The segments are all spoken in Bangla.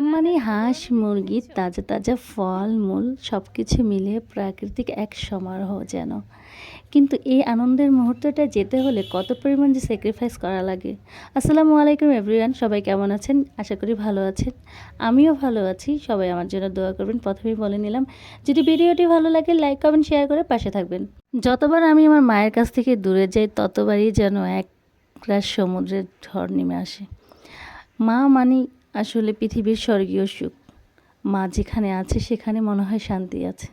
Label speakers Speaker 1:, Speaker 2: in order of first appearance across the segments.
Speaker 1: মানে হাঁস, মুরগি, তাজা তাজা ফল, মূল সব কিছু মিলিয়ে প্রাকৃতিক এক সমারোহ যেন। কিন্তু এই আনন্দের মুহূর্তটা যেতে হলে কত পরিমাণ যে স্যাক্রিফাইস করা লাগে। আসসালামু আলাইকুম এভরিওয়ান সবাই কেমন আছেন? আশা করি ভালো আছেন। আমিও ভালো আছি, সবাই আমার জন্য দোয়া করবেন। প্রথমেই বলে নিলাম, যদি ভিডিওটি ভালো লাগে লাইক কমেন্ট শেয়ার করে পাশে থাকবেন। যতবার আমি আমার মায়ের কাছ থেকে দূরে যাই, ততবারই যেন এক গ্রাস সমুদ্রের ঝড় নেমে আসে। মা মানে আসলে পৃথিবীর স্বর্গীয় সুখ। মা যেখানে আছে, সেখানে মনে হয় শান্তি আছে।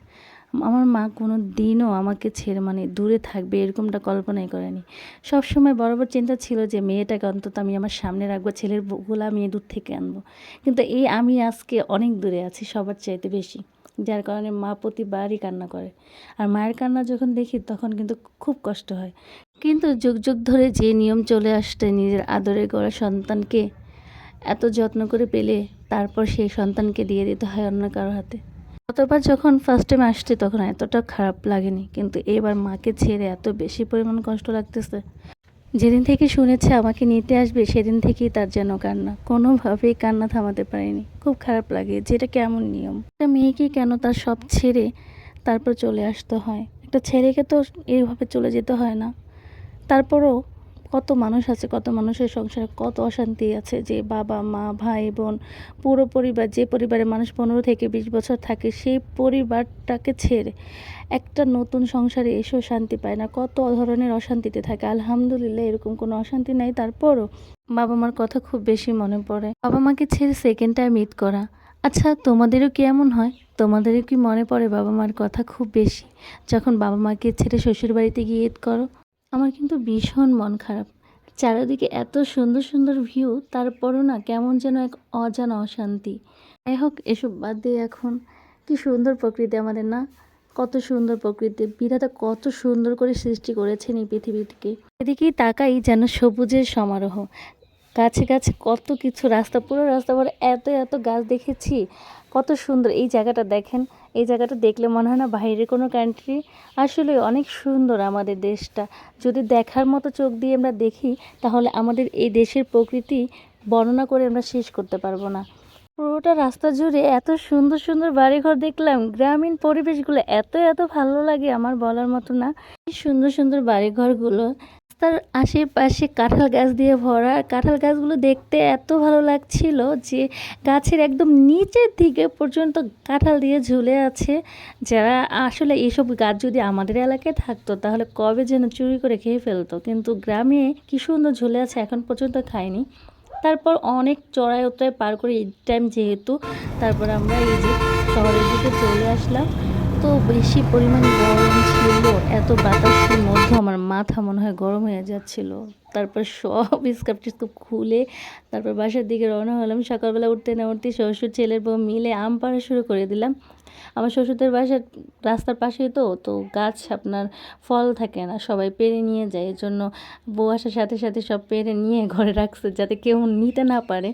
Speaker 1: আমার মা কোনো দিনও আমাকে ছেড়ে মানে দূরে থাকবে এরকমটা কল্পনাই করেনি। সবসময় বরাবর চিন্তা ছিল যে, মেয়েটাকে অন্তত আমি আমার সামনে রাখব, ছেলের বউগুলো আমি দূর থেকে আনব। কিন্তু এই আমি আজকে অনেক দূরে আছি, সবার চাইতে বেশি, যার কারণে মা প্রতিবারই কান্না করে। আর মায়ের কান্না যখন দেখি, তখন কিন্তু খুব কষ্ট হয়। কিন্তু যুগ যুগ ধরে যে নিয়ম চলে আসতে নিজের আদরে গড়া সন্তানকে এত যত্ন করে পেলে তারপর সেই সন্তানকে দিয়ে দিতে হয় অন্য কারও হাতে। গতবার যখন ফার্স্ট টাইম আসছে তখন এতটা খারাপ লাগেনি, কিন্তু এবার মাকে ছেড়ে এত বেশি পরিমাণ কষ্ট লাগতেছে। যেদিন থেকে শুনেছে আমাকে নিতে আসবে, সেদিন থেকেই তার যেন কান্না। কোনোভাবেই কান্না থামাতে পারেনি। খুব খারাপ লাগে যেটা কেমন নিয়ম। একটা মেয়েকে কেন তার সব ছেড়ে তারপর চলে আসতে হয়? একটা ছেলেকে তো এইভাবে চলে যেতে হয় না। তারপরও কত মানুষ আছে, কত মানুষের সংসারে কত অশান্তি আছে যে বাবা, মা, ভাই, বোন, পুরো পরিবার, যে পরিবারে মানুষ পনেরো থেকে বিশ বছর থাকে সেই পরিবারটাকে ছেড়ে একটা নতুন সংসারে এসেও শান্তি পায় না। কত ধরনের অশান্তিতে থাকে। আলহামদুলিল্লাহ, এরকম কোনো অশান্তি নাই। তারপরও বাবা মার কথা খুব বেশি মনে পড়ে। বাবা মাকে ছেড়ে সেকেন্ড টাইম ঈদ করা। আচ্ছা তোমাদেরও কি এমন হয়? তোমাদেরও কি মনে পড়ে বাবা মার কথা খুব বেশি? যখন বাবা মাকে ছেড়ে শ্বশুর বাড়িতে গিয়ে ঈদ করো আমার কিন্তু ভীষণ মন খারাপ। চারিদিকে এত সুন্দর সুন্দর ভিউ তারপরও না কেমন যেন এক অজানা অশান্তি। যাই হোক, এসব বাদ দিয়ে এখন কি সুন্দর প্রকৃতি আমাদের না? কত সুন্দর প্রকৃতি। বিধাতা কত সুন্দর করে সৃষ্টি করেছেন এই পৃথিবীটিকে। এদিকেই তাকাই যেন সবুজের সমারোহ। গাছে গাছে কত কিছু রাস্তা, পুরো রাস্তা পরে এত এত গাছ দেখেছি। কত সুন্দর। এই জায়গাটা দেখেন, এই জায়গাটা দেখলে মনে হয় না বাইরের কোনো কান্ট্রি আসলে অনেক সুন্দর আমাদের দেশটা। যদি দেখার মতো চোখ দিয়ে আমরা দেখি, তাহলে আমাদের এই দেশের প্রকৃতি বর্ণনা করে আমরা শেষ করতে পারব না। পুরোটা রাস্তা জুড়ে এত সুন্দর সুন্দর বাড়িঘর দেখলাম। গ্রামীণ পরিবেশগুলো এত এত ভালো লাগে আমার বলার মতো না। সুন্দর সুন্দর বাড়িঘরগুলো রাস্তার আশেপাশে কাঁঠাল গাছ দিয়ে ভরা। কাঁঠাল গাছগুলো দেখতে এত ভালো লাগছিল যে গাছের একদম নিচের দিকে পর্যন্ত কাঁঠাল দিয়ে ঝুলে আছে। যারা আসলে এইসব গাছ যদি আমাদের এলাকায় থাকতো, তাহলে কবে যেন চুরি করে খেয়ে ফেলতো। কিন্তু গ্রামে কি সুন্দর ঝুলে আছে এখন পর্যন্ত খায়নি তারপর অনেক চড়াই উতরাই পার করে ঈদ টাইম যেহেতু। তারপর আমরা এই যে শহরের দিকে চলে আসলাম। তো বেশি পরিমাণ গরম ছিল, এত বাতাসের মধ্যে আমার মাথা মনে হয় গরম হয়ে যাচ্ছিল। তারপর সব স্কার্ফ টিস্কার্ফ খুলে তারপর বাসার দিকে রওনা হলাম। সকালবেলা উঠতে না উঠতে শ্বশুর, ছেলের বউ মিলে আম পাড়া শুরু করে দিলাম। আমার শ্বশুরদের বাসার রাস্তার পাশেই তো তো গাছ আপনার ফল থাকে না, সবাই পেরে নিয়ে যায়। এর জন্য বউ আসার সাথে সাথে সব পেরে নিয়ে ঘরে রাখছে যাতে কেউ নিতে না পারে।